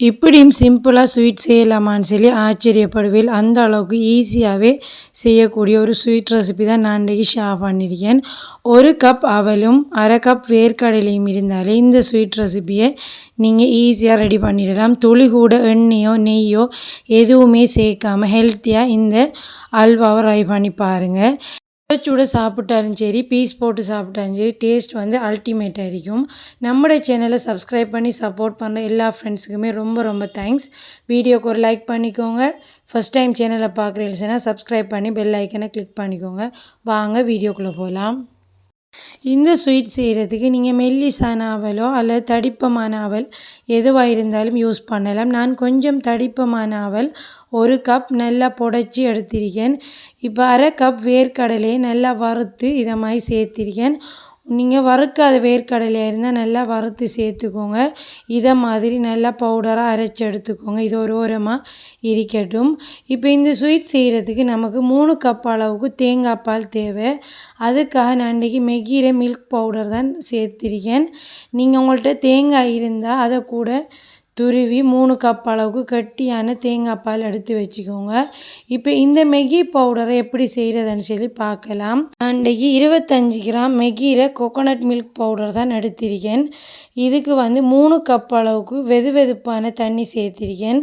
இப்படியும் சிம்பிளாக ஸ்வீட் செய்யலாமான்னு சொல்லி ஆச்சரியப்படுவேன் அந்த அளவுக்கு ஈஸியாகவே செய்யக்கூடிய ஒரு ஸ்வீட் ரெசிபி தான் நான் இன்றைக்கு ஷேர் பண்ணியிருக்கேன். ஒரு கப் அவலும் அரை கப் வேர்க்கடலையும் இருந்தாலே இந்த ஸ்வீட் ரெசிபியை நீங்கள் ஈஸியாக ரெடி பண்ணிடலாம். துளி கூட எண்ணெயோ நெய்யோ எதுவுமே சேர்க்காமல் ஹெல்த்தியாக இந்த அல்வாவை ட்ரை பண்ணி பாருங்கள் சுட சாப்பிட்டாலும் சரி பீஸ் போட்டு சாப்பிட்டாலும் சரி டேஸ்ட் வந்து அல்டிமேட்டாக இருக்கும். நம்முடைய சேனலை சப்ஸ்கிரைப் பண்ணி சப்போர்ட் பண்ணுற எல்லா ஃப்ரெண்ட்ஸுக்குமே ரொம்ப ரொம்ப தேங்க்ஸ் வீடியோக்கு ஒரு லைக் பண்ணிக்கோங்க. ஃபஸ்ட் டைம் சேனலை பார்க்குறீங்கன்னா சப்ஸ்கிரைப் பண்ணி பெல் ஐக்கனை கிளிக் பண்ணிக்கோங்க. வாங்க வீடியோக்குள்ளே போகலாம் இந்த ஸ்வீட் செய்கிறதுக்கு நீங்கள் மெல்லிசான அவலோ அல்லது தடிப்பமான ஆவல் எதுவாக இருந்தாலும் யூஸ் பண்ணலாம். நான் கொஞ்சம் தடிப்பமான அவல் ஒரு கப் நல்லா புடச்சி எடுத்திருக்கேன். இப்போ அரை கப் வேர்க்கடலையை நல்லா வறுத்து இதை மாதிரி சேர்த்திருக்கேன். நீங்கள் வறுக்காத வேர்க்கடலையாக இருந்தால் நல்லா வறுத்து சேர்த்துக்கோங்க. இதை மாதிரி நல்லா பவுடராக அரைச்சி எடுத்துக்கோங்க. இது ஒரு ஓரமாக இருக்கட்டும். இப்போ இந்த ஸ்வீட் செய்கிறதுக்கு நமக்கு மூணு கப் அளவுக்கு தேங்காய் பால் தேவை. அதுக்காக நான் இன்றைக்கி மெகீரை மில்க் பவுடர் தான் சேர்த்திருக்கேன். நீங்கள் உங்கள்கிட்ட தேங்காய் இருந்தால் அதை கூட துருவி மூணு கப் அளவுக்கு கட்டியான தேங்காய் பால் எடுத்து வச்சுக்கோங்க. இப்போ இந்த மெகி பவுடரை எப்படி செய்கிறதுன்னு சொல்லி பார்க்கலாம். அன்றைக்கு இருபத்தஞ்சி கிராம் மெகியில் கோகோனட் மில்க் பவுடர் தான் எடுத்திருக்கேன். இதுக்கு வந்து மூணு கப் அளவுக்கு வெது வெதுப்பான தண்ணி சேர்த்திருக்கேன்.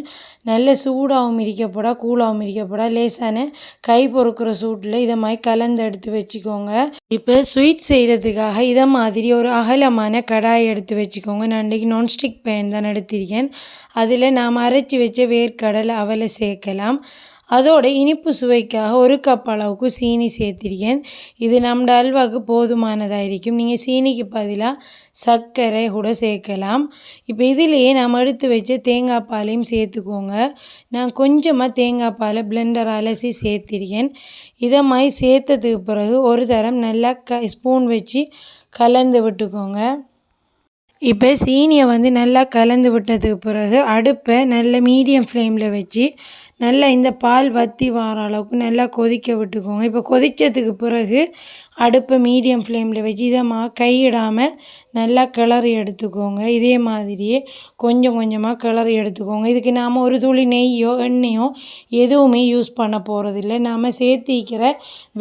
நல்ல சூடாகவும் இருக்கப்படா கூலாகவும் இருக்கப்படா. லேசான கை பொறுக்கிற சூட்டில் இதை மாதிரி கலந்து எடுத்து வச்சுக்கோங்க. இப்போ ஸ்வீட் செய்கிறதுக்காக இதை மாதிரி ஒரு அகலமான கடாயை எடுத்து வச்சுக்கோங்க. நான் இன்றைக்கி நான்ஸ்டிக் பேன் தான் எடுத்திருக்கேன். அதில் நாம் அரைச்சி வச்ச வேர்க்கடலை அவலை சேர்க்கலாம். அதோட இனிப்பு சுவைக்காக ஒரு கப் அளவுக்கு சீனி சேர்த்திருக்கேன். இது நம்ம அல்வாவுக்கு போதுமானதாக இருக்கும் நீங்கள் சீனிக்கு பதிலாக சர்க்கரை கூட சேர்க்கலாம். இப்போ இதிலேயே நாம் எடுத்து வச்ச தேங்காய் பாலையும் சேர்த்துக்கோங்க. நான் கொஞ்சமாக தேங்காய் பாலை பிளெண்டர் அலசி சேர்த்திருக்கேன். இதை மாதிரி சேர்த்ததுக்கு பிறகு ஒரு தரம் நல்லா க ஸ்பூன் வச்சு கலந்து விட்டுக்கோங்க. இப்போ சீனியை வந்து நல்லா கலந்து விட்டதுக்கு பிறகு அடுப்பை நல்ல மீடியம் ஃப்ளேமில் வச்சு நல்லா இந்த பால் வற்றி வர அளவுக்கு நல்லா கொதிக்க விட்டுக்கோங்க. இப்போ கொதித்ததுக்கு பிறகு அடுப்பை மீடியம் ஃப்ளேமில் வச்சு இதை மா கையிடாமல் நல்லா கிளறி எடுத்துக்கோங்க. இதே மாதிரியே கொஞ்சம் கொஞ்சமாக கிளறி எடுத்துக்கோங்க. இதுக்கு நாம் ஒரு துளி நெய்யோ எண்ணெயோ எதுவுமே யூஸ் பண்ண போகிறதில்ல நாம் சேர்த்திக்கிற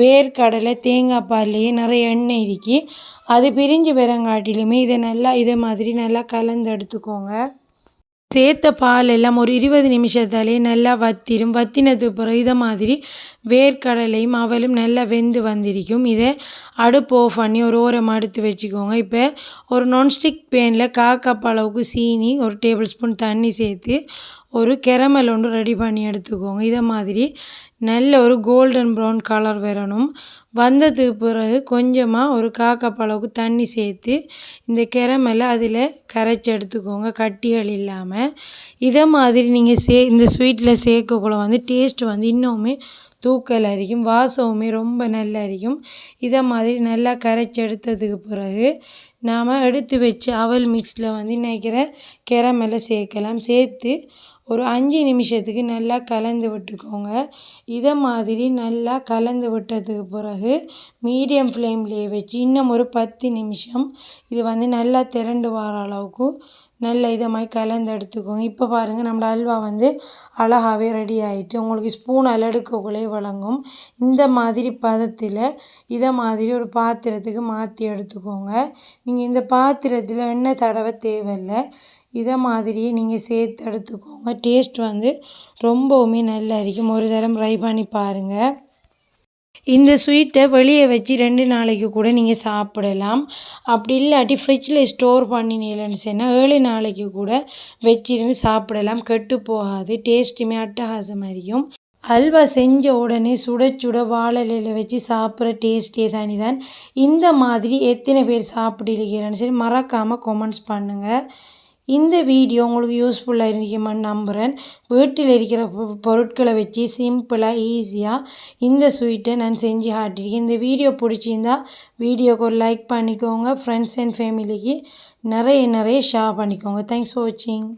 வேர்க்கடலை தேங்காய் பால்லையே நிறைய எண்ணெய் இருக்கி அது பிரிஞ்சு வரங்காட்டிலுமே இதை நல்லா இதே மாதிரி நல்லா கலந்து எடுத்துக்கோங்க. சேர்த்த பால் எல்லாம் ஒரு இருபது நிமிஷத்தாலே நல்லா வத்திரும். வத்தினதுக்கு பிறகு இதை மாதிரி வேர்க்கடலையும் அவலும் நல்லா வெந்து வந்திருக்கும். இதை அடுப்பு ஆஃப் பண்ணி ஒரு ஓரம் அடுத்து வச்சுக்கோங்க. இப்போ ஒரு நான்ஸ்டிக் பேனில் காக்கப் அளவுக்கு சீனி ஒரு டேபிள் ஸ்பூன் தண்ணி சேர்த்து ஒரு கெரமல் ஒன்று ரெடி பண்ணி எடுத்துக்கோங்க. இதை மாதிரி நல்ல ஒரு கோல்டன் ப்ரௌன் கலர் வரணும். வந்ததுக்கு பிறகு கொஞ்சமாக ஒரு காக்கப்பளவுக்கு தண்ணி சேர்த்து இந்த கெரமலை அதில் கரைச்சி எடுத்துக்கோங்க கட்டிகள் இல்லாமல் இதை மாதிரி நீங்கள் சே இந்த ஸ்வீட்டில் சேர்க்கக்குள்ள வந்து டேஸ்ட் வந்து இன்னுமே தூக்கல் அரிக்கும் வாசமுமே ரொம்ப நல்லா அரிக்கும். இதை மாதிரி நல்லா கரைச்சி எடுத்ததுக்கு பிறகு நாம் எடுத்து வச்சு அவல் மிக்ஸில் வந்து நினைக்கிற கெரமலை சேர்க்கலாம். சேர்த்து ஒரு அஞ்சு நிமிஷத்துக்கு நல்லா கலந்து விட்டுக்கோங்க. இதை மாதிரி நல்லா கலந்து விட்டதுக்கு பிறகு மீடியம் ஃப்ளேம்லேயே வச்சு இன்னும் ஒரு பத்து நிமிஷம் இது வந்து நல்லா திரண்டு வர அளவுக்கு நல்ல இதை மாதிரி கலந்து எடுத்துக்கோங்க. இப்போ பாருங்கள் நம்ம அல்வா வந்து அழகாகவே ரெடி ஆகிட்டு உங்களுக்கு ஸ்பூன் எடுக்கக்குள்ளே வழங்கும். இந்த மாதிரி பதத்தில் இதை மாதிரி ஒரு பாத்திரத்துக்கு மாற்றி எடுத்துக்கோங்க. நீங்கள் இந்த பாத்திரத்தில் எண்ணெய் தடவை தேவையில்லை. இதை மாதிரியே நீங்கள் சேர்த்து எடுத்துக்கோங்க. டேஸ்ட் வந்து ரொம்பவுமே நல்லா இருக்கும். ஒரு தரம் ட்ரை பண்ணி பாருங்கள் இந்த ஸ்வீட்டை வெளியே வச்சு ரெண்டு நாளைக்கு கூட நீங்கள் சாப்பிடலாம். அப்படி இல்லாட்டி ஃப்ரிட்ஜில் ஸ்டோர் பண்ணினீங்கன்னு சொன்னால் ஏழு நாளைக்கு கூட வச்சிருந்து சாப்பிடலாம். கெட்டு போகாது. டேஸ்ட்டுமே அட்டகாசமாக இருக்கும். அல்வா செஞ்ச உடனே சுட சுட வாழலையில் வச்சு சாப்பிட்ற டேஸ்ட்டே தானே தான் இந்த மாதிரி எத்தனை பேர் சாப்பிடுறீங்கன்னு சரி மறக்காமல் கமெண்ட்ஸ் பண்ணுங்கள் இந்த வீடியோ உங்களுக்கு யூஸ்ஃபுல்லாக இருந்துக்குமான்னு நம்புகிறேன் வீட்டில் இருக்கிற பொருட்களை வச்சு சிம்பிளாக ஈஸியாக இந்த ஸ்வீட்டை நான் செஞ்சு காட்டியிருக்கேன். இந்த வீடியோ பிடிச்சிருந்தா வீடியோக்கு ஒரு லைக் பண்ணிக்கோங்க. ஃப்ரெண்ட்ஸ் அண்ட் ஃபேமிலிக்கு நிறைய நிறைய ஷேர் பண்ணிக்கோங்க. தேங்க்ஸ் ஃபார் வாட்சிங்